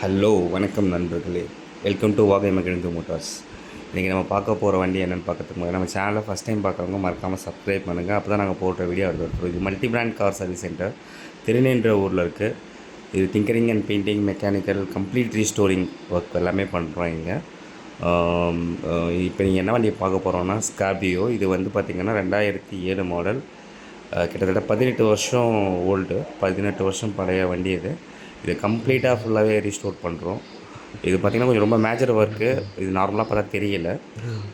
Hello வணக்கம் நண்பர்களே. Welcome to வாகை மகிழ்ந்து மோட்டார்ஸ் இன்றைக்கி நம்ம பார்க்க போகிற வண்டி என்னென்னு பார்க்கறதுக்கு முன்னாடி நம்ம சேனலை ஃபஸ்ட் டைம் பார்க்குறவங்க மறக்காமல் சப்ஸ்கிரைப் பண்ணுங்கள் அப்போ தான் நாங்கள் போடுற வீடியோ அது இது multi brand car service centre திருநென்ற ஊரில் இருக்குது இது tinkering and painting mechanical complete restoring work எல்லாமே பண்ணுறோம் இங்கே. இப்போ நீங்கள் என்ன வண்டியை பார்க்க போகிறோம்னா ஸ்கார்பியோ இது வந்து பார்த்திங்கன்னா ரெண்டாயிரத்தி ஏழு மாடல் கிட்டத்தட்ட பதினெட்டு வருஷம் ஓல்டு பதினெட்டு வருஷம் பழைய வண்டி இது. இது கம்ப்ளீட்டாக ஃபுல்லாகவே ரீஸ்டோர் பண்ணுறோம் இது பார்த்திங்கன்னா கொஞ்சம் ரொம்ப மேஜர் ஒர்க்கு இது நார்மலாக பார்த்தா தெரியல.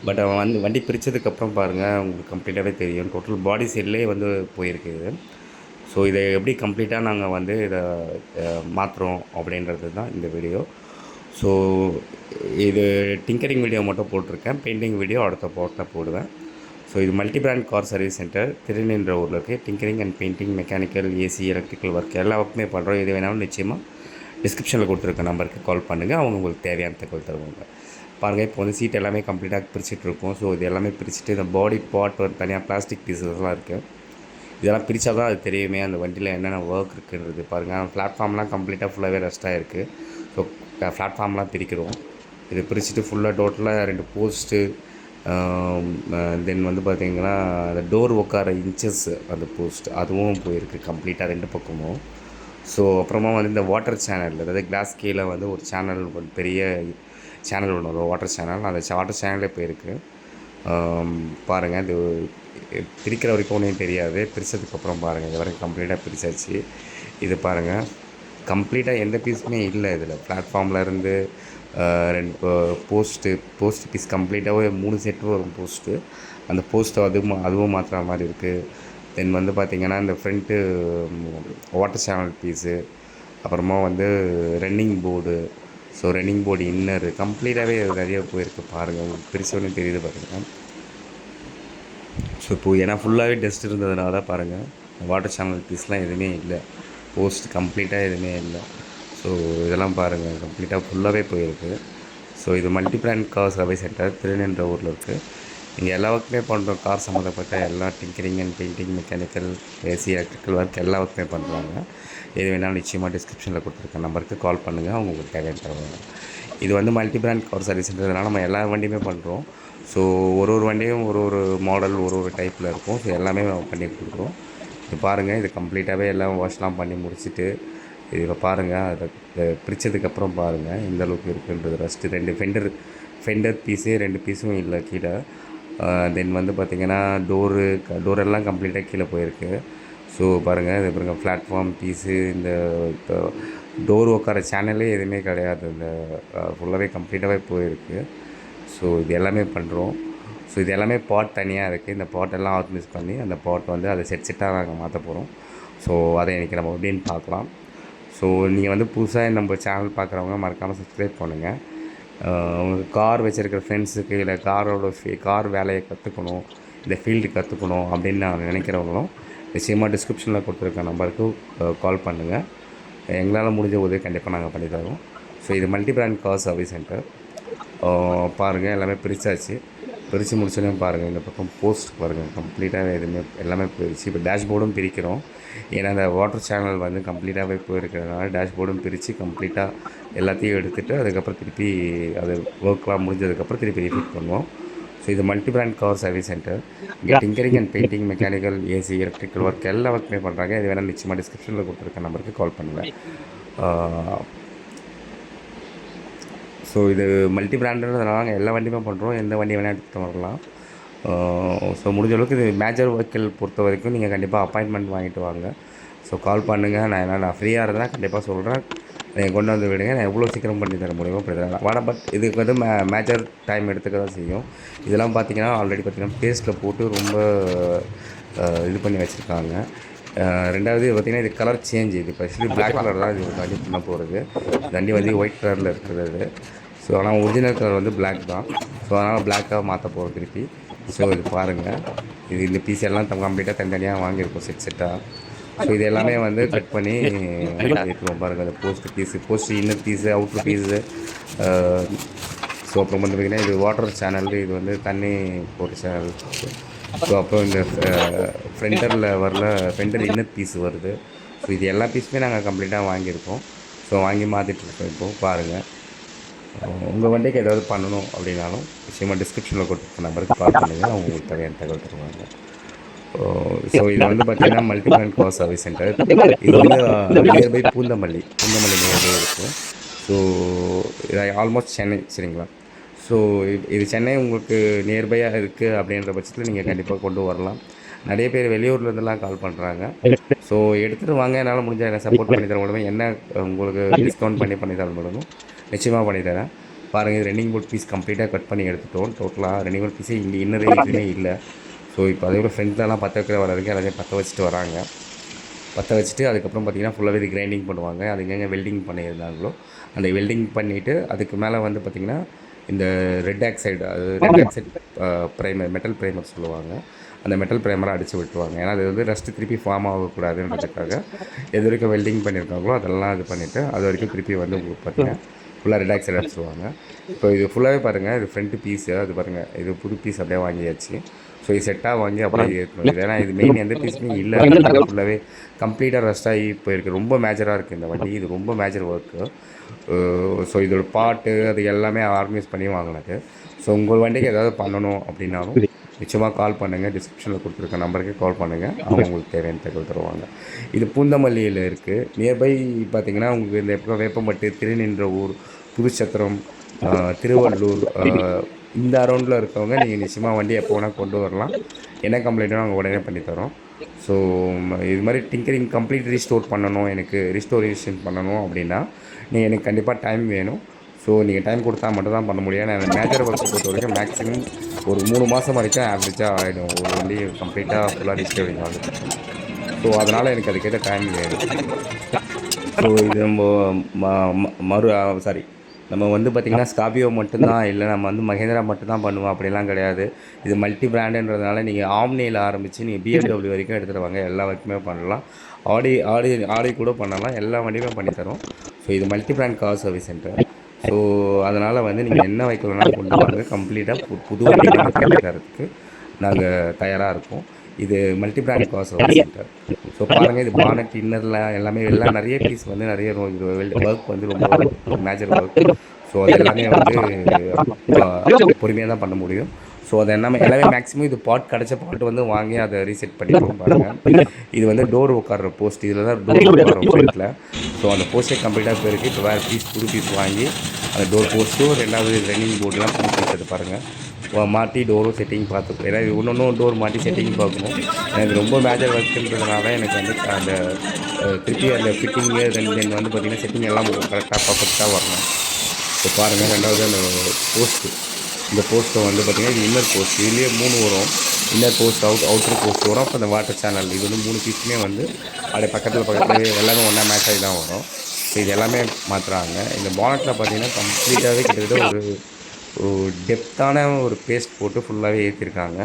பட் அவன் வந்து வண்டி பிரித்ததுக்கப்புறம் பாருங்கள் உங்களுக்கு கம்ப்ளீட்டாகவே தெரியும். டோட்டல் பாடி சைட்லேயே வந்து போயிருக்கு இது. ஸோ இதை எப்படி கம்ப்ளீட்டாக நாங்கள் வந்து இதை மாற்றுறோம் அப்படின்றது தான் இந்த வீடியோ ஸோ இது டிங்கரிங் வீடியோ மட்டும் போட்டிருக்கேன். பெயிண்டிங் வீடியோ அடுத்த போட்டால் போடுவேன். ஸோ இது multi brand car service centre திருநின்ற ஊரில் இருக்குது tinkering and painting mechanical AC electrical work எல்லா ஒர்க்குமே பண்ணுறோம் எது வேணாலும் நிச்சயமாக டிஸ்கிரிப்ஷனில் கொடுத்துருக்க நம்பருக்கு கால் பண்ணுங்கள் அவங்க உங்களுக்கு தேவையான தகவல் தருவாங்க. பாருங்கள் இப்போ வந்து சீட் எல்லாமே கம்ப்ளீட்டாக பிரிச்சுட்டு இருக்கோம். ஸோ இது எல்லாமே பிரிச்சுட்டு இந்த பாடி பாட் ஒரு தனியாக பிளாஸ்டிக் பீசஸ்லாம் இருக்குது இதெல்லாம் பிரித்தா தான் அது தெரியுமே. அந்த வண்டியில் என்னென்ன ஒர்க் இருக்குன்றது பாருங்கள் பிளாட்ஃபார்ம்லாம் கம்ப்ளீட்டாக ஃபுல்லாகவே ரெஸ்ட்டாக இருக்குது ஸோ பிளாட்ஃபார்ம்லாம் பிரிக்கிறோம். இது பிரிச்சுட்டு ஃபுல்லாக டோட்டலாக ரெண்டு போஸ்ட்டு தென் வந்து பார்த்திங்கன்னா அந்த டோர் உட்கார இன்ச்சஸ் அந்த போஸ்ட் அதுவும் போயிருக்கு கம்ப்ளீட்டாக ரெண்டு பக்கமும். ஸோ அப்புறமா வந்து இந்த வாட்டர் சேனல் அதாவது கிளாஸ் கீழே வந்து ஒரு சேனல் ஒரு பெரிய சேனல் ஒன்று வரும் வாட்டர் சேனல் அந்த வாட்டர் சேனலே போயிருக்கு. பாருங்கள் இது பிரிக்கிற வரைக்கும் ஒன்றையும் தெரியாது. பிரித்ததுக்கப்புறம் பாருங்கள் இது வரைக்கும் கம்ப்ளீட்டாக பிரித்தாச்சு இது பாருங்கள் கம்ப்ளீட்டாக எந்த பீஸுமே இல்லை இதில். பிளாட்ஃபார்மில் இருந்து ரெண்டு போஸ்ட்டு போஸ்ட் பீஸ் கம்ப்ளீட்டாகவே மூணு செட்டு வரும் போஸ்ட்டு அந்த போஸ்ட்டு அதுவும் அதுவும் மாற்றுற மாதிரி இருக்குது தென் வந்து பார்த்திங்கன்னா இந்த ஃப்ரண்ட்டு வாட்டர் சேனல் பீஸு அப்புறமா வந்து running board so running board inner கம்ப்ளீட்டாகவே நிறைய போயிருக்கு பாருங்கள் உங்களுக்கு பிரிச்சோன்னே தெரியுது பாருங்கள் ஸோ இப்போது ஏன்னா ஃபுல்லாகவே டஸ்ட் இருந்ததுனால தான் பாருங்கள் வாட்டர் சேனல் பீஸ்லாம் எதுவுமே இல்லை. போஸ்ட் கம்ப்ளீட்டாக எதுவுமே இல்லை. ஸோ இதெல்லாம் பாருங்கள் கம்ப்ளீட்டாக ஃபுல்லாகவே போயிருக்கு. ஸோ இது multi brand car service centre திருநென்ற ஊரில் இருக்குது இங்கே எல்லா ஒர்க்குமே பண்ணுறோம் கார் சம்மந்தப்பட்ட எல்லா tinkering and painting mechanical AC electrical work எல்லா ஒர்க்குமே பண்ணுறாங்க எது வேணாலும் நிச்சயமாக டிஸ்கிரிப்ஷனில் கொடுத்துருக்க நம்பருக்கு கால் பண்ணுங்கள் அவங்க உங்களுக்கு தேவையான தருவாங்க. இது வந்து மல்டி பிராண்ட் கார் சர்வீஸ்ன்றதுனால நம்ம எல்லா வண்டியுமே பண்ணுறோம் ஸோ ஒரு ஒரு வண்டியும் ஒரு ஒரு மாடல் ஒரு ஒரு டைப்பில் இருக்கும். ஸோ எல்லாமே நம்ம பண்ணி கொடுக்குறோம். இது பாருங்கள் இது கம்ப்ளீட்டாகவே எல்லாம் வாஷ்லாம் பண்ணி முடிச்சுட்டு இதில் பாருங்கள் அதை பிரித்ததுக்கப்புறம் பாருங்கள் எந்த அளவுக்கு இருக்குன்றது ரஸ்ட்டு ரெண்டு ஃபெண்டர் ஃபெண்டர் பீஸு ரெண்டு பீஸும் இல்லை கீழே. தென் வந்து பார்த்திங்கன்னா டோரு டோரெல்லாம் கம்ப்ளீட்டாக கீழே போயிருக்கு. ஸோ பாருங்கள் இது பாருங்கள் பிளாட்ஃபார்ம் பீஸு இந்த இப்போ டோர் உட்கார சேனலே எதுவுமே கிடையாது. இந்த ஃபுல்லாகவே கம்ப்ளீட்டாகவே போயிருக்கு. ஸோ இது எல்லாமே பண்ணுறோம் ஸோ இது எல்லாமே பாட் தனியாக இருக்குது இந்த பாட்டெல்லாம் ஆர்கனைஸ் பண்ணி அந்த பாட் வந்து அதை செட் செட்டாக நாங்கள் மாற்ற போகிறோம் ஸோ அதை இன்றைக்கி நம்ம அப்படின்னு பார்க்கலாம். ஸோ நீங்கள் வந்து புதுசாக நம்ம சேனல் பார்க்குறவங்க மறக்காமல் சப்ஸ்கிரைப் பண்ணுங்கள் உங்களுக்கு கார் வச்சுருக்கிற ஃப்ரெண்ட்ஸுக்கு இல்லை காரோட ஃபீ கார் வேலையை கற்றுக்கணும் இந்த ஃபீல்டு கற்றுக்கணும் அப்படின்னு நான் நினைக்கிறவங்களும் நிச்சயமாக டிஸ்கிரிப்ஷனில் கொடுத்துருக்க நம்பருக்கு கால் பண்ணுங்கள் எங்களால் முடிஞ்ச உதவி கண்டிப்பாக நாங்கள் பண்ணி தரோம் ஸோ இது multi brand car service centre பாருங்கள் எல்லாமே பிரித்தாச்சு பிரித்து முடிச்சோடனே பாருங்கள் இந்த பக்கம் போஸ்ட் பாருங்கள் கம்ப்ளீட்டாகவே எதுவுமே எல்லாமே போயிடுச்சு இப்போ டேஷ்போர்டும் பிரிக்கிறோம். ஏன்னா அந்த வாட்டர் சேனல் வந்து கம்ப்ளீட்டாகவே போயிருக்கிறதுனால டேஷ்போர்டும் பிரித்து கம்ப்ளீட்டாக எல்லாத்தையும் எடுத்துகிட்டு அதுக்கப்புறம் திருப்பி அது ஒர்க்லாம் முடிஞ்சதுக்கப்புறம் திருப்பி ரிப்பீட் பண்ணுவோம். ஸோ இது multi brand car service centre இங்கே tinkering and painting mechanical AC electrical work எல்லா ஒர்க்குமே பண்ணுறாங்க இது வேணால் நிச்சயமாக டிஸ்கிரிப்ஷனில் கொடுத்துருக்க நம்பருக்கு கால் பண்ணுங்கள் ஸோ இது மல்டி பிராண்டுன்றதுனால நாங்கள் எல்லா வண்டியுமே பண்ணுறோம் எந்த வண்டி வேணால் எடுத்துகிட்டு வரலாம். ஸோ முடிஞ்ச அளவுக்கு இது மேஜர் வெஹிக்கிள் பொறுத்த வரைக்கும் நீங்கள் கண்டிப்பாக அப்பாயின்மெண்ட் வாங்கிட்டு வாங்க. ஸோ கால் பண்ணுங்கள் நான் என்ன நான் ஃப்ரீயாக இருந்தேன் கண்டிப்பாக சொல்கிறேன் நீங்கள் கொண்டு வந்து விடுங்க. நான் எவ்வளோ சீக்கிரம் பண்ணி தர முடியுமோ அப்படி தரேன் வாட பட் இதுக்கு வந்து மே மேஜர் டைம் எடுத்துக்க தான் செய்யும். இதெல்லாம் பார்த்தீங்கன்னா ஆல்ரெடி பார்த்தீங்கன்னா பேஸ்ட்டில் போட்டு ரொம்ப இது பண்ணி வச்சுருக்காங்க. ரெண்டாவது பார்த்திங்கன்னா இது கலர் சேஞ்ச் இது ஸ்பெஷலி பிளாக் கலர் தான் இது வண்டி பண்ண போகிறது வண்டி வந்து ஒயிட் கலரில் இருக்கிறது. ஸோ ஆனால் ஒரிஜினல் கலர் வந்து பிளாக் தான். ஸோ அதனால் பிளாக்காக மாற்ற போகிறோம் திருப்பி. ஸோ இது பாருங்கள் இது இந்த பீஸ் எல்லாம் கம்ப்ளீட்டாக தனித்தனியாக வாங்கியிருக்கோம் செட் செட்டாக ஸோ இது எல்லாமே வந்து கட் பண்ணி இருக்கிறோம் பாருங்கள் அந்த post piece post inner piece outer piece so அப்புறம் வந்து பார்த்திங்கன்னா இது வாட்டர் சேனல் இது வந்து தண்ணி போட்ட சேனல் ஸோ அப்புறம் இந்த ஃப்ரெண்டரில் வரல ஃப்ரெண்டர் இன்னர் பீஸ் வருது. ஸோ இது எல்லா பீஸுமே நாங்கள் கம்ப்ளீட்டாக வாங்கியிருக்கோம். ஸோ வாங்கி மாற்றிட்டு இருக்கோம் பாருங்கள் உங்கள் வண்டிக்கு ஏதாவது பண்ணணும் அப்படின்னாலும் நிச்சயமாக டிஸ்கிரிப்ஷனில் கொடுத்த நம்பருக்கு கால் பண்ணுங்கள் அவங்க உங்களுக்கு தேவையான தகவல் தருவாங்க. ஸோ இது வந்து பார்த்தீங்கன்னா multi brand car service centre இது வந்து நியர்பை பூந்தமல்லி. பூந்தமல்லி நியர்பை இருக்கும் ஸோ இது ஆல்மோஸ்ட் சென்னை சரிங்களா? ஸோ இது சென்னை உங்களுக்கு நியர்பையாக இருக்குது அப்படின்ற பட்சத்தில் நீங்கள் கண்டிப்பாக கொண்டு வரலாம். நிறைய பேர் வெளியூர்லேருந்துலாம் கால் பண்ணுறாங்க ஸோ எடுத்துகிட்டு வாங்க. என்னால் முடிஞ்ச என்ன சப்போர்ட் பண்ணி தர முடியுமோ? என்ன உங்களுக்கு டிஸ்கவுண்ட் பண்ணி பண்ணி தர முடியுமோ? நிச்சயமாக பண்ணி தரேன். பாருங்கள் இது ரன்னிங் போர்ட் பீஸ் கம்ப்ளீட்டாக கட் பண்ணி எடுத்துட்டோம். டோட்டலாக ரன்னிங் போர்ட் பீஸே இங்கே இன்னரே எதுவுமே இல்லை. ஸோ இப்போ அதே போல் ஃப்ரெண்ட்லலாம் பற்ற வைக்கிற வர வரைக்கும் எல்லாத்தையும் பற்ற வச்சுட்டு வராங்க. பற்ற வச்சுட்டு அதுக்கப்புறம் பார்த்திங்கன்னா ஃபுல்லாகவே இது கிரைண்டிங் பண்ணுவாங்க. அது எங்கெங்கே வெல்டிங் பண்ணியிருந்தாங்களோ அந்த வெல்டிங் பண்ணிவிட்டு அதுக்கு மேலே வந்து பார்த்திங்கன்னா இந்த ரெட் ஆக்சைடு அது red oxide primer metal primer சொல்லுவாங்க. அந்த மெட்டல் ப்ரைமரை அடித்து விட்டுருவாங்க. ஏன்னா அது வந்து ரஸ்ட்டு திருப்பி ஃபார்ம் ஆகக்கூடாதுன்றதுக்காக எது வரைக்கும் வெல்டிங் பண்ணியிருக்காங்களோ அதெல்லாம் இது பண்ணிவிட்டு அது வரைக்கும் திருப்பி வந்து உங்களுக்கு பார்த்தீங்கன்னா ஃபுல்லாக ரிலாக்ஸ் அடிச்சுருவாங்க அடிச்சிருவாங்க இப்போ இது ஃபுல்லாகவே பாருங்கள் இது ஃப்ரண்ட் பீஸ் அது பாருங்கள் இது புது பீஸ் அப்படியே வாங்கியாச்சு. ஸோ இது செட்டாக வாங்கி அப்படியே இருக்கணும் ஏன்னா இது மெயின் எந்த பீஸுமே இல்லை. ஃபுல்லாகவே கம்ப்ளீட்டாக ரஸ்ட் ஆகி போயிருக்கு. ரொம்ப மேஜராக இருக்குது இந்த வண்டி. இது ரொம்ப மேஜர் ஒர்க்கு ஸோ இதோட பாட்டு அது எல்லாமே ஆர்கனைஸ் பண்ணி வாங்கினது. ஸோ உங்கள் வண்டிக்கு ஏதாவது பண்ணணும் அப்படின்னாலும் நிச்சயமாக கால் பண்ணுங்கள் டிஸ்கிரிப்ஷனில் கொடுத்துருக்க நம்பருக்கு கால் பண்ணுங்கள் அவங்க உங்களுக்கு தேவையான தகவல் தருவாங்க. இது பூந்தமல்லியில் இருக்குது நியர்பை பார்த்தீங்கன்னா உங்களுக்கு இந்த பக்கம் வேப்பம்பட்டு திருநின்ற ஊர் புதுச்சத்திரம் திருவள்ளூர் இந்த அரௌண்டில் இருக்கவங்க நீங்கள் நிச்சயமாக வண்டி எப்போ வேணால் கொண்டு வரலாம். என்ன கம்ப்ளைண்ட்டும் நாங்கள் உடனே பண்ணித்தரோம் ஸோ இது மாதிரி டிங்கரிங் கம்ப்ளீட் ரீஸ்டோர் பண்ணணும். எனக்கு ரீஸ்டோரேஷன் பண்ணணும் அப்படின்னா நீங்கள் எனக்கு கண்டிப்பாக டைம் வேணும். ஸோ நீங்கள் டைம் கொடுத்தா மட்டும் தான் பண்ண முடியும். ஏன்னா மேஜர் ஒர்க்கை பொறுத்த வரைக்கும் மேக்ஸிமம் ஒரு மூணு மாதம் வரைக்கும் ஆவரேஜாக ஆகிடும் ஒரு வண்டி கம்ப்ளீட்டாக ஃபுல்லாக ரீஸ்டோரிங் ஆகுது ஸோ அதனால் எனக்கு அதுக்கேற்ற டைம் வேணும் ஸோ இது நம்ம ம- ம- மறு சாரி நம்ம வந்து பார்த்திங்கன்னா ஸ்காபியோ மட்டும்தான் இல்லை நம்ம வந்து மகேந்திரா மட்டும்தான் பண்ணுவோம். அப்படிலாம் கிடையாது. இது மல்டி பிராண்டுன்றதுனால நீங்கள் ஆம்னியில் ஆரம்பித்து நீங்கள் பிஎம்டபிள்யூ வரைக்கும் எடுத்துகிட்டு வாங்க எல்லா வரைக்குமே பண்ணலாம். ஆடி ஆடி ஆடி கூட பண்ணலாம். எல்லா வண்டியுமே பண்ணித்தரோம். ஸோ இது multi brand car service centre so அதனால் வந்து நீங்கள் என்ன வைக்கலனாலும் கொண்டு வாங்க. கம்ப்ளீட்டாக புது வண்டி நாங்கள் தயாராக இருக்கோம். இது மல்டி பிராண்ட் சென்டர் ஸோ பாருங்கள் இது பானட் இன்னரில் எல்லாமே எல்லாம் நிறைய பீஸ் வந்து நிறைய ஒர்க் வந்து ரொம்ப மேஜர் ஒர்க் ஸோ அது எல்லாமே வந்து பொறுமையாக தான் பண்ண முடியும். ஸோ அது எல்லாமே எல்லாமே மேக்ஸிமம் இது பாட் கிடச்ச பாட் வந்து வாங்கி அதை ரீசெட் பண்ணிடுவோம் பாருங்கள் இது வந்து டோர் உட்கார்ற போஸ்ட் இதில் தான் டோர் உட்காரோம் ஃப்ரண்ட்டில் ஸோ அந்த போஸ்ட்டே கம்ப்ளீட்டாக போயிருக்கு. இப்போ வேறு பீஸ் புது பீஸ் வாங்கி அந்த டோர் போஸ்ட்டும் ரெண்டாவது ரன்னிங் போர்டுலாம் புது பீஸ் அது பாருங்கள் மாட்டி டோரும் செட்டிங் பார்த்து ஏன்னா ஒன்று டோர் மாட்டி செட்டிங் பார்க்கணும். எனக்கு ரொம்ப மேஜர் ஒர்க்குன்றதுனால எனக்கு வந்து அந்த திருப்பி அந்த ஃபிட்டிங்கு தென் தென் வந்து பார்த்திங்கன்னா செட்டிங் எல்லாம் கரெக்டாக பர்ஃபெக்டாக வரணும். இப்போ பாருங்கள் ரெண்டாவது அந்த போஸ்ட்டு இந்த போஸ்ட்டை வந்து பார்த்திங்கன்னா இது இன்னர் போஸ்ட் இதுலேயே மூணு வரும். Inner post out outer post வரும். அப்போ அந்த வாட்டர் சேனல் இது வந்து மூணு பீஸுமே வந்து அப்படியே பக்கத்தில் பக்கத்தில் எல்லாமே ஒன்றா மேட்ச் ஆகி தான் வரும். ஸோ இது எல்லாமே மாற்றுறாங்க இந்த பானட்டில் பார்த்தீங்கன்னா கம்ப்ளீட்டாகவே கிட்டத்தட்ட ஒரு டெப்த்தான ஒரு பேஸ்ட் போட்டு ஃபுல்லாகவே ஏற்றிருக்காங்க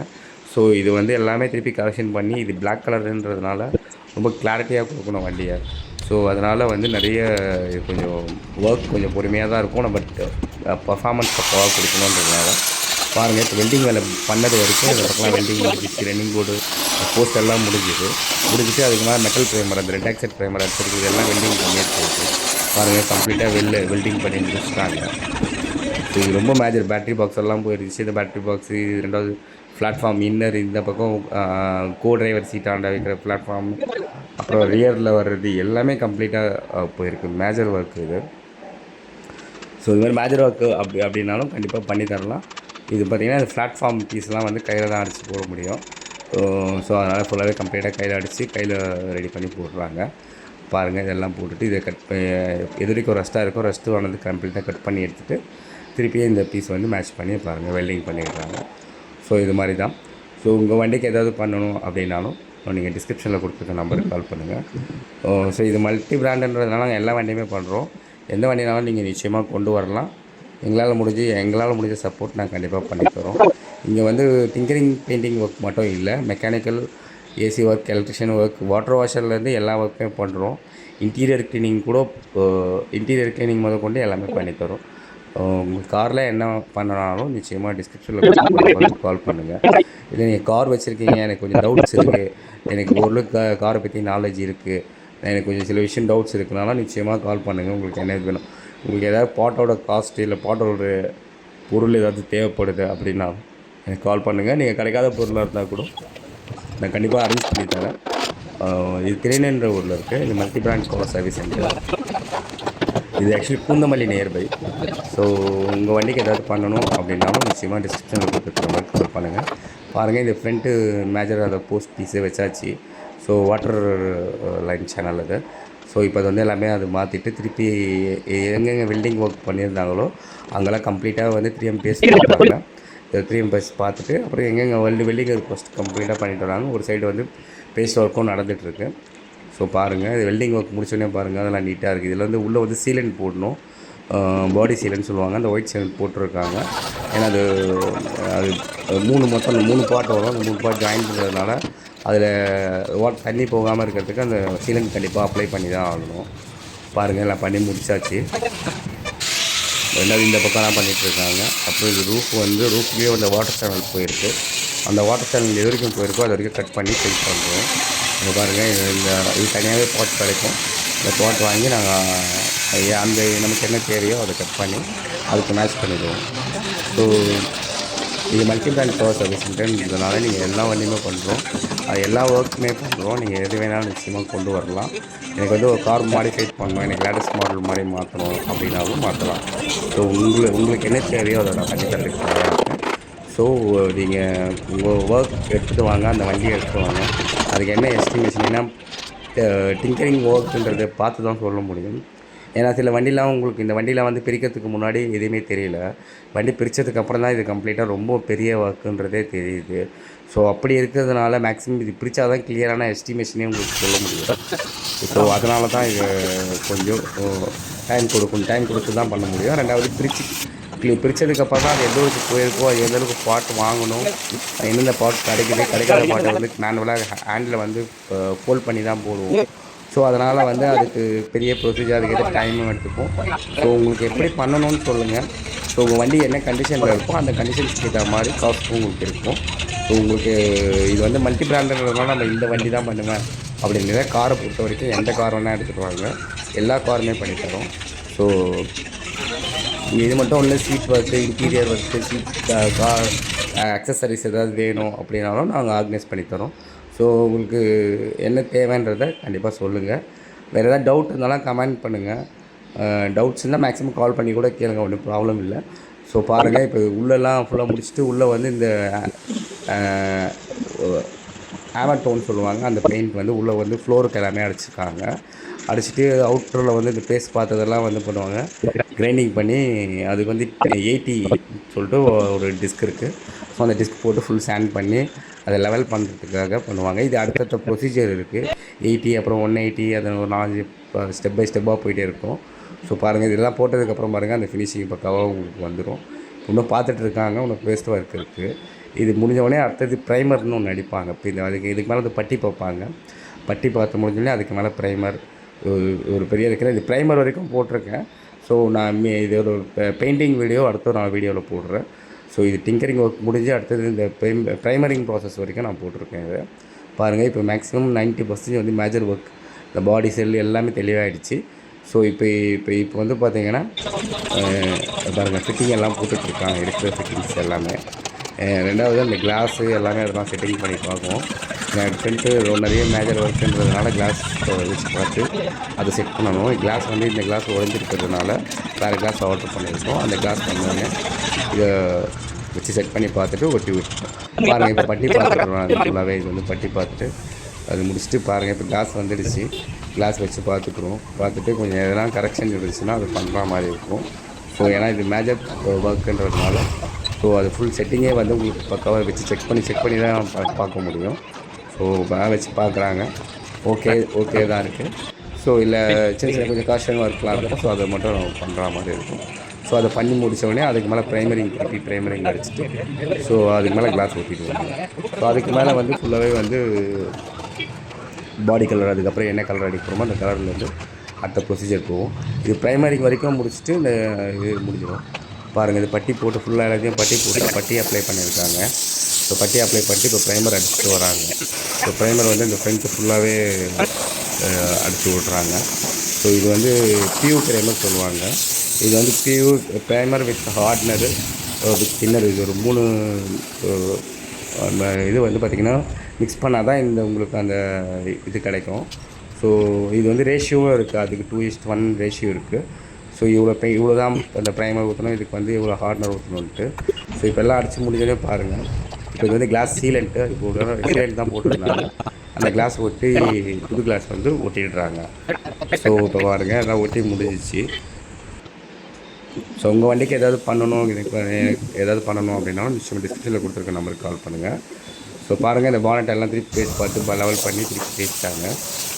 ஸோ இது வந்து எல்லாமே திருப்பி கரெக்ஷன் பண்ணி இது பிளாக் கலருன்றதுனால ரொம்ப கிளாரிட்டியாக கொடுக்கணும் வண்டியை. ஸோ அதனால் வந்து நிறைய கொஞ்சம் ஒர்க் கொஞ்சம் பொறுமையாக தான் இருக்கும். நம்ம பர்ஃபார்மன்ஸ் பக்கவாக கொடுக்கணுன்றதுனால. பாருங்கள் இப்போ வெல்டிங் வேலை பண்ணது வரைக்கும் இந்த பக்கம் வெல்டிங் முடிஞ்சிச்சு ரன்னிங் போர்டு போஸ்ட் எல்லாம் முடிஞ்சுது. முடிஞ்சிட்டு அதுக்கு மேலே மெட்டல் ப்ரைமர் அந்த ரெண்டாக்சைட் ஆக்சைட் ப்ரைமர் அடிச்சிருக்கிறது எல்லாம் வெல்டிங் பண்ணிட்டு இருக்கு. பாருங்கள் கம்ப்ளீட்டாக வெல்ல வெல்டிங் பண்ணி முடிச்சிட்டாங்க. ஸோ இது ரொம்ப மேஜர் பேட்டரி பாக்ஸ் எல்லாம் போயிருச்சு இந்த பேட்டரி பாக்ஸு இது ரெண்டாவது பிளாட்ஃபார்ம் இன்னர் இந்த பக்கம் கோ டிரைவர் சீட்டாண்ட வைக்கிற பிளாட்ஃபார்ம் அப்புறம் ரியரில் வர்றது எல்லாமே கம்ப்ளீட்டாக போயிருக்கு. மேஜர் ஒர்க் இது. ஸோ இது மாதிரி மேஜர் ஒர்க்கு அப்படி அப்படின்னாலும் கண்டிப்பாக பண்ணி தரலாம். இது பார்த்திங்கன்னா இந்த பிளாட்ஃபார்ம் பீஸ்லாம் வந்து கையில் தான் அடித்து போட முடியும். ஸோ அதனால் ஃபுல்லாகவே கம்ப்ளீட்டாக கையில் அடித்து கையில் ரெடி பண்ணி போடுறாங்க. பாருங்கள் இதெல்லாம் போட்டுட்டு இதை கட் எது வரைக்கும் ரஸ்ட்டாக இருக்கோ ரஸ்ட்டு ஆனது கம்ப்ளீட்டாக கட் பண்ணி எடுத்துகிட்டு திருப்பியே இந்த பீஸ் வந்து மேட்ச் பண்ணி பாருங்கள் வெல்டிங் பண்ணிடுறாங்க. ஸோ இது மாதிரி தான் ஸோ உங்கள் வண்டிக்கு ஏதாவது பண்ணணும் அப்படின்னாலும் நீங்கள் டிஸ்கிரிப்ஷனில் கொடுத்துருக்க நம்பருக்கு கால் பண்ணுங்கள் ஸோ இது மல்டி பிராண்டுன்றதுனால நாங்கள் எல்லா வண்டியுமே பண்ணுறோம் எந்த வண்டினாலும் நீங்கள் நிச்சயமாக கொண்டு வரலாம். எங்களால் முடிஞ்சு எங்களால் முடிஞ்ச சப்போர்ட் நாங்கள் கண்டிப்பாக பண்ணி தரோம். இங்கே வந்து டிங்கரிங் பெயிண்டிங் ஒர்க் மட்டும் இல்லை mechanical AC work electrician work water வாஷர்லேருந்து எல்லா ஒர்க்குமே பண்ணுறோம் இன்டீரியர் க்ளீனிங் கூட இன்டீரியர் க்ளீனிங் முதல் கொண்டு எல்லாமே பண்ணித்தரோம் உங்கள் காரில் என்ன பண்ணனாலும் நிச்சயமாக டிஸ்கிரிப்ஷனில் கால் பண்ணுங்கள் இல்லை நீங்கள் கார் வச்சுருக்கீங்க எனக்கு கொஞ்சம் டவுட்ஸ் இருக்குது எனக்கு ஓரளவுக்கு காரை பற்றி நாலேஜ் இருக்குது எனக்கு கொஞ்சம் சில விஷயம் டவுட்ஸ் இருக்குனால நிச்சயமாக கால் பண்ணுங்கள் உங்களுக்கு என்ன வேணும்? உங்களுக்கு ஏதாவது பாட்டோட காஸ்ட் இல்லை பாட்டோட பொருள் ஏதாவது தேவைப்படுது அப்படின்னா எனக்கு கால் பண்ணுங்கள் நீங்கள் கிடைக்காத பொருளாக இருந்தால் கூட நான் கண்டிப்பாக அரேஞ்ச் பண்ணி தரேன். இது திருநென்ற ஊரில் இருக்குது இது multi brand car service centre இது ஆக்சுவலி பூந்தமல்லி நியர்பை ஸோ உங்கள் வண்டிக்கு ஏதாவது பண்ணணும் அப்படின்னாலும் நிச்சயமாக டிஸ்கிரிப்ஷனில் கொடுத்துருக்க மாதிரி கால் பண்ணுங்கள் பாருங்கள் இந்த ஃப்ரண்ட்டு மேஜர் அதை போஸ்ட் பீஸே வச்சாச்சு. ஸோ வாட்டர் லைன் சேனல் அது. ஸோ இப்போ அது வந்து எல்லாமே அது மாற்றிட்டு திருப்பி எங்கெங்கே வெல்டிங் ஒர்க் பண்ணியிருந்தாங்களோ அங்கெல்லாம் கம்ப்ளீட்டாக வந்து த்ரீ எம்பிஎஸ் இந்த த்ரீ எம்பிஎஸ் பார்த்துட்டு அப்புறம் எங்கெங்கே வெல்டு வெல்டிங் ஒர்க் ஃபஸ்ட் கம்ப்ளீட்டாக பண்ணிட்டு வராங்க. ஒரு சைடு வந்து பேஸ்ட் ஒர்க்கும் நடந்துகிட்ருக்கு ஸோ பாருங்கள் இது வெல்டிங் ஒர்க் முடிச்சோடனே பாருங்கள் அதெல்லாம் நீட்டாக இருக்குது இதில் வந்து உள்ளே வந்து சீலண்ட் போடணும். பாடி சீலன் சொல்லுவாங்க. அந்த ஒயிட் சீலன் போட்டிருக்காங்க. ஏன்னா அது அது மூணு மொத்தம் மூணு பாட்டு வரும். அந்த மூணு பாட்டு ஜாயின் பண்ணுறதுனால அதில் வாட் தண்ணி போகாமல் இருக்கிறதுக்கு அந்த சீலன் கண்டிப்பாக அப்ளை பண்ணி தான் ஆகணும். பாருங்கள் எல்லாம் பண்ணி முடிச்சாச்சு. ரெண்டாவது இந்த பக்கம்லாம் பண்ணிகிட்ருக்காங்க அப்புறம் இது ரூஃப் வந்து ரூஃப்லேயே அந்த வாட்டர் சேனல் போயிருக்கு. அந்த வாட்டர் சேனல் எது வரைக்கும் போயிருக்கோ அது வரைக்கும் கட் பண்ணி ஃபில் பண்ணுறோம் இங்கே பாருங்கள் இது இந்த இது தனியாகவே பாட் கிடைக்கும். இந்த பாட் வாங்கி நாங்கள் அந்த நமக்கு என்ன தேவையோ அதை கட் பண்ணி அதுக்கு மேட்ச் பண்ணிடுவோம். ஸோ இது மல்டி பிராண்ட் பவர் சர்வீஸ் சென்டர்ன்றதுனால நீங்கள் எல்லா வண்டியுமே பண்ணுறோம் அது எல்லா ஒர்க்குமே பண்ணுறோம் நீங்கள் எது வேணாலும் நிச்சயமாக கொண்டு வரலாம். எனக்கு வந்து ஒரு கார் மாடிஃபைட் பண்ணணும். எனக்கு லேட்டஸ்ட் மாடல் மாதிரி மாற்றணும் அப்படின்னாலும் மாற்றலாம் ஸோ உங்களுக்கு உங்களுக்கு என்ன தேவையோ அதை நான் பண்ணி தரதுக்கு இருக்கேன் ஸோ நீங்கள் உங்கள் ஒர்க் எடுத்துகிட்டு வாங்க. அந்த வண்டியை எடுத்துகிட்டு வாங்க. அதுக்கு என்ன எஸ்டிமேஷன் ஏன்னா டிங்கரிங் ஒர்க்குன்றதை பார்த்து தான் சொல்ல முடியும். ஏன்னா சில வண்டிலாம் உங்களுக்கு இந்த வண்டிலாம் வந்து பிரிக்கிறதுக்கு முன்னாடி எதுவுமே தெரியல. வண்டி பிரித்ததுக்கு அப்புறம் தான் இது கம்ப்ளீட்டாக ரொம்ப பெரிய ஒர்க்குன்றதே தெரியுது. ஸோ அப்படி இருக்கிறதுனால மேக்ஸிமம் இது பிரித்தா தான் கிளியரான எஸ்டிமேஷனே உங்களுக்கு சொல்ல முடியும். ஸோ அதனால தான் இது கொஞ்சம் டைம் கொடுக்கும் டைம் கொடுத்து தான் பண்ண முடியும். ரெண்டாவது பிரித்து கிளி பிரித்ததுக்கப்புறம் தான் அது எந்த அளவுக்கு போயிருக்கோ அது எந்த அளவுக்கு பாட்டு வாங்கணும் எந்தெந்த பாட்டு கிடைக்குது கிடைக்காத பாட்டு வந்து மேனுவலாக ஹேண்டில் வந்து ஃபோல்ட் பண்ணி தான் போடுவோம். ஸோ அதனால் வந்து அதுக்கு பெரிய ப்ரொசீஜர் அதுக்கேற்ற டைமும் எடுத்துப்போம். ஸோ உங்களுக்கு எப்படி பண்ணணும்னு சொல்லுங்கள் ஸோ உங்கள் வண்டி என்ன கண்டிஷனில் இருக்கோ அந்த கண்டிஷன்ஸ்க்கு ஏற்ற மாதிரி காஸ்ட்டும் உங்களுக்கு இருக்கும். ஸோ உங்களுக்கு இது வந்து மல்டி பிராண்டட்னால நம்ம இந்த வண்டி தான் பண்ணுவேன் அப்படிங்கிறத காரை பொறுத்த வரைக்கும் எந்த கார் வேணால் எடுத்துகிட்டு வாங்க. எல்லா காருமே பண்ணித்தரோம் ஸோ இது மட்டும் இல்லை seat work interior work seat car accessories ஏதாவது வேணும் அப்படின்னாலும் நாங்கள் ஆர்கனைஸ் பண்ணி தரோம். ஸோ உங்களுக்கு என்ன தேவைன்றதை கண்டிப்பாக சொல்லுங்கள் வேறு ஏதாவது டவுட் இருந்தாலும் கமெண்ட் பண்ணுங்கள் டவுட்ஸ் இருந்தால் மேக்ஸிமம் கால் பண்ணி கூட கேளுங்க ஒன்றும் ப்ராப்ளம் இல்லை. ஸோ பாருங்கள் இப்போ உள்ளெல்லாம் ஃபுல்லாக முடிச்சுட்டு உள்ளே வந்து இந்த ஆமட்டோன்னு சொல்லுவாங்க. அந்த பெயிண்ட் வந்து உள்ளே வந்து ஃப்ளோருக்கு எல்லாமே அடிச்சிருக்காங்க. அடிச்சுட்டு அவுட்டரில் வந்து இந்த பேஸ்ட் பார்த்ததெல்லாம் வந்து பண்ணுவாங்க. கிரைண்டிங் பண்ணி அதுக்கு வந்து எயிட்டி சொல்லிட்டு ஒரு டிஸ்க் இருக்குது ஸோ அந்த டிஸ்க் போட்டு ஃபுல் சேண்ட் பண்ணி அதை லெவல் பண்ணுறதுக்காக பண்ணுவாங்க. இது அடுத்தடுத்த ப்ரொசீஜர் இருக்குது எயிட்டி அப்புறம் ஒன் எயிட்டி அது ஒரு நாலஞ்சு ஸ்டெப் பை ஸ்டெப்பாக போயிட்டே இருக்கும். ஸோ பாருங்கள் இதெல்லாம் போட்டதுக்கப்புறம் பாருங்கள் அந்த ஃபினிஷிங் பக்காவாக உங்களுக்கு வந்துடும் இன்னும் பார்த்துட்டு இருக்காங்க. உனக்கு பேஸ்ட் ஒர்க் இருக்குது இது முடிஞ்சவொடனே அடுத்தது ப்ரைமர்னு ஒன்று அடிப்பாங்க. இப்போ இந்த அதுக்கு இதுக்கு மேலே வந்து பட்டி பார்ப்பாங்க. பட்டி பார்த்து முடிஞ்சோடனே அதுக்கு மேலே ப்ரைமர் ஒரு ஒரு பெரிய இருக்கிற இது ப்ரைமர் வரைக்கும் போட்டிருக்கேன். ஸோ நான் மீ இது ஒரு பெயிண்டிங் வீடியோ அடுத்த நான் வீடியோவில் போடுறேன். ஸோ இது டிங்கரிங் ஒர்க் முடிஞ்சு அடுத்தது இந்த ப்ரைமரிங் ப்ராசஸ் வரைக்கும் நான் போட்டிருக்கேன் இதை. பாருங்கள் இப்போ மேக்ஸிமம் 90% பர்சன்டேஜ் வந்து மேஜர் ஒர்க் இந்த பாடி செல் எல்லாமே தெளிவாகிடுச்சு ஸோ இப்போ இப்போ இப்போ வந்து பார்த்தீங்கன்னா பாருங்கள் ஃபிட்டிங் எல்லாம் போட்டுட்ருக்காங்க இருக்கிற ஃபிட்டிங்ஸ் எல்லாமே. ரெண்டாவது அந்த கிளாஸு எல்லாமே அதெல்லாம் செட்டிங் பண்ணி பார்க்குவோம் டென்ட்டு நிறைய மேஜர் ஒர்க்குன்றதுனால கிளாஸ் வச்சு பார்த்து அதை செட் பண்ணணும். கிளாஸ் வந்து இந்த கிளாஸ் உடஞ்சிருக்கிறதுனால வேறு கிளாஸ் ஆர்டர் பண்ணியிருக்கோம். அந்த கிளாஸ் பண்ணுவாங்க இதை வச்சு செட் பண்ணி பார்த்துட்டு ஒட்டி விட்டுருக்கோம் பாருங்கள் இப்போ பட்டி பார்த்துட்டு ஃபுல்லாகவே இது வந்து பட்டி பார்த்துட்டு அது முடிச்சுட்டு பாருங்கள் இப்போ கிளாஸ் வந்துடுச்சு. கிளாஸ் வச்சு பார்த்துக்குறோம். பார்த்துட்டு கொஞ்சம் எதனா கரெக்ஷன் இருந்துச்சுன்னா அது பண்ணுற மாதிரி இருக்கும். ஸோ ஏன்னா இது மேஜர் ஒர்க்குன்றதுனால ஸோ அது ஃபுல் செட்டிங்கே வந்து உங்களுக்கு பக்காவாக வச்சு செக் பண்ணி செக் பண்ணி தான் பார்க்க முடியும். ஸோ வச்சு பார்க்குறாங்க. ஓகே ஓகே தான் இருக்குது ஸோ இல்லை சின்ன சின்ன கொஞ்சம் காஸ்டன் ஒர்க்லாம் இருக்கும் ஸோ அதை மட்டும் பண்ணுற மாதிரி இருக்கும். ஸோ அதை பண்ணி முடிச்ச உடனே அதுக்கு மேலே ப்ரைமரிங் கட்டி ப்ரைமரிங் அடிச்சுட்டு ஸோ அதுக்கு மேலே கிளாஸ் ஊற்றிடுவாங்க ஸோ அதுக்கு மேலே வந்து ஃபுல்லாகவே வந்து பாடி கலர் அதுக்கப்புறம் என்ன கலர் அடிக்கிறோமோ அந்த கலரில் வந்து அடுத்த ப்ரொசீஜர் போகும். இது ப்ரைமரிங் வரைக்கும் முடிச்சுட்டு இந்த இது முடிஞ்சிடும். பாருங்கள் இது பட்டி போட்டு ஃபுல்லாக எல்லாத்தையும் பட்டி போட்டு பட்டி அப்ளை பண்ணியிருக்காங்க. ஸோ பட்டி அப்ளை பண்ணிட்டு இப்போ ப்ரைமர் அடிச்சுட்டு வராங்க. ஸோ ப்ரைமர் வந்து இந்த ஃப்ரெண்ட்ஸு ஃபுல்லாகவே அடித்து விட்றாங்க. ஸோ இது வந்து பியூ ப்ரைமர் சொல்லுவாங்க. இது வந்து PU primer with hardener with thinner இது ஒரு மூணு அந்த இது வந்து பார்த்திங்கன்னா மிக்ஸ் பண்ணால் தான் இந்த உங்களுக்கு அந்த இது கிடைக்கும். ஸோ இது வந்து ரேஷியோவும் இருக்குது அதுக்கு two is to one ratio இருக்குது ஸோ இவ்வளோ பை இவ்வளோ தான் அந்த ப்ரைமர் ஊற்றணும் இதுக்கு வந்து இவ்வளோ ஹார்ட்னர் ஊற்றணுன்ட்டு ஸோ இப்போ எல்லாம் அடித்து முடிஞ்சோடனே பாருங்கள் இப்போ இது வந்து கிளாஸ் சீலண்ட்டு இப்போ சீலண்ட் தான் போட்டுருந்தாங்க. அந்த கிளாஸ் ஒட்டி புது கிளாஸ் வந்து ஒட்டிடுறாங்க. ஸோ இப்போ பாருங்க எல்லாம் ஒட்டி முடிஞ்சிச்சு. ஸோ உங்கள் வண்டிக்கு ஏதாவது பண்ணணும் எனக்கு ஏதாவது பண்ணணும் அப்படின்னாலும் நிச்சயம் டிஸ்கிரிப்ஷனில் கொடுத்துருக்க நம்பருக்கு கால் பண்ணுங்கள் ஸோ பாருங்கள் இந்த பானட் எல்லாம் திருப்பி பேசி பார்த்து லெவல் பண்ணி திருப்பி பேசிட்டாங்க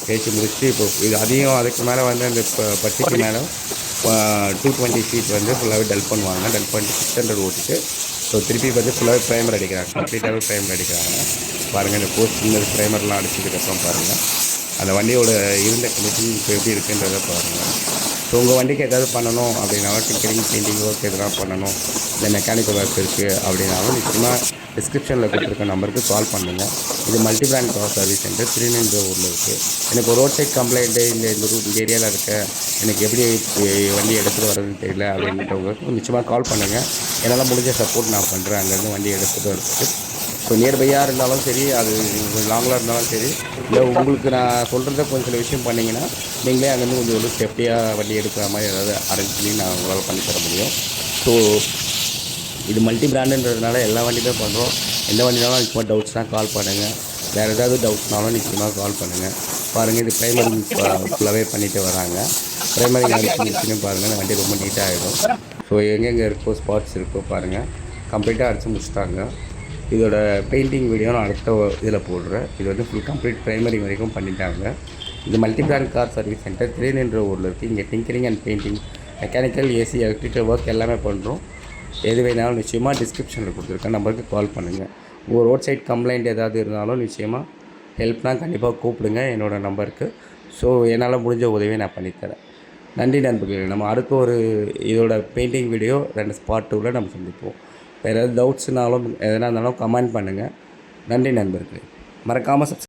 பேசி முடிச்சுட்டு இப்போ இது அதையும் அதுக்கு மேலே வந்து அந்த ப- பட்டிக்கு மேலே டூ டுவெண்ட்டி ஃபீட் வந்து ஃபுல்லாகவே டல் பண்ணுவாங்க டல் பண்ணிட்டு சிக்ஸ் ஹண்ட்ரட் ஓட்டிட்டு ஸோ திருப்பி வந்து ஃபுல்லாகவே ப்ரைமர் அடிக்கிறாங்க. கம்ப்ளீட்டாகவே ப்ரைமர் அடிக்கிறாங்க. பாருங்கள் இந்த போஸ்ட் இந்த ப்ரைமர்லாம் அடிச்சதுக்கப்புறம் பாருங்கள் அந்த வண்டியோட இருந்த கண்டிஷன் இப்போ எப்படி இருக்குன்றதை பாருங்கள் ஸோ உங்கள் வண்டிக்கு ஏதாவது பண்ணணும் அப்படின்னாலும் டிக்கரிங் பெயிண்டிங் ஒர்க் எதனா பண்ணணும். இல்லை மெக்கானிக்கல் ஒர்க் இருக்குது அப்படின்னாலும் நிச்சயமாக டிஸ்கிரிப்ஷனில் கொடுத்துருக்க நம்பருக்கு கால் பண்ணுங்கள் இது multi brand car service centre Tirunelveli ஊரில் இருக்குது எனக்கு ஒரு ரோட் சைட் கம்ப்ளைண்ட்டு இந்த இந்த ரூட் இந்த ஏரியாவில் இருக்க. எனக்கு எப்படி வண்டி எடுத்துகிட்டு வர்றதுன்னு தெரியல அப்படின்றவங்களுக்கு நிச்சயமாக கால் பண்ணுங்கள் என்னால் முடிஞ்ச சப்போர்ட் நான் பண்ணுறேன் அங்கேருந்து வண்டி எடுத்துகிட்டு வரதுக்கு. ஸோ நியர்பையாக இருந்தாலும் சரி அது லாங்கில் இருந்தாலும் சரி இல்லை உங்களுக்கு நான் சொல்கிறத கொஞ்சம் சில விஷயம் பண்ணிங்கன்னா நீங்களே அங்கேருந்து கொஞ்சம் ஒரு சேஃப்டியாக வண்டி எடுக்கிற மாதிரி ஏதாவது அரேஞ்ச் பண்ணி நான் உங்களால் பண்ணி தர முடியும். ஸோ இது மல்டி பிராண்டுன்றதுனால எல்லா வண்டியுமே பண்ணுறோம். எந்த வண்டினாலும் நிச்சயமாக டவுட்ஸ்னால் கால் பண்ணுங்கள் வேறு ஏதாவது டவுட்ஸ்னாலும் நிச்சயமாக கால் பண்ணுங்கள் பாருங்கள் இது ப்ரைமரி ஃபுல்லாகவே பண்ணிட்டு வராங்க. ப்ரைமரி நிச்சயம் பாருங்கள் வண்டி ரொம்ப நீட்டாக ஆகிடும் ஸோ எங்கெங்கே இருக்கோ ஸ்பாட்ஸ் இருக்கோ பாருங்கள் கம்ப்ளீட்டாக அடித்து முடிச்சிட்டாங்க. இதோட பெயிண்டிங் வீடியோ நான் அடுத்த இதில் போடுறேன். இது வந்து ஃபுல் கம்ப்ளீட் ப்ரைமரி வரைக்கும் பண்ணிட்டாங்க. இது multi brand car service centre திரேன் ஊரில் இருக்குது இங்கே tinkering and painting mechanical AC electrical work எல்லாமே பண்ணுறோம் எது வேணாலும் நிச்சயமாக டிஸ்கிரிப்ஷனில் கொடுத்துருக்கேன். நம்பருக்கு கால் பண்ணுங்கள் உங்கள் ரோட் சைட் கம்ப்ளைண்ட் ஏதாவது இருந்தாலும் நிச்சயமாக ஹெல்ப்னால் கண்டிப்பாக கூப்பிடுங்க என்னோடய நம்பருக்கு. ஸோ என்னால் முடிஞ்ச உதவியை நான் பண்ணித்தரேன். நன்றி நண்பர்களே. நம்ம அடுத்த ஒரு இதோட பெயிண்டிங் வீடியோ ரெண்டு ஸ்பாட் டூவில் நம்ம சந்திப்போம். வேறு ஏதாவது டவுட்ஸ்னாலும் எதனா இருந்தாலும் கமெண்ட் பண்ணுங்கள் நன்றி நண்பர்களே. மறக்காமல் சப்ஸ்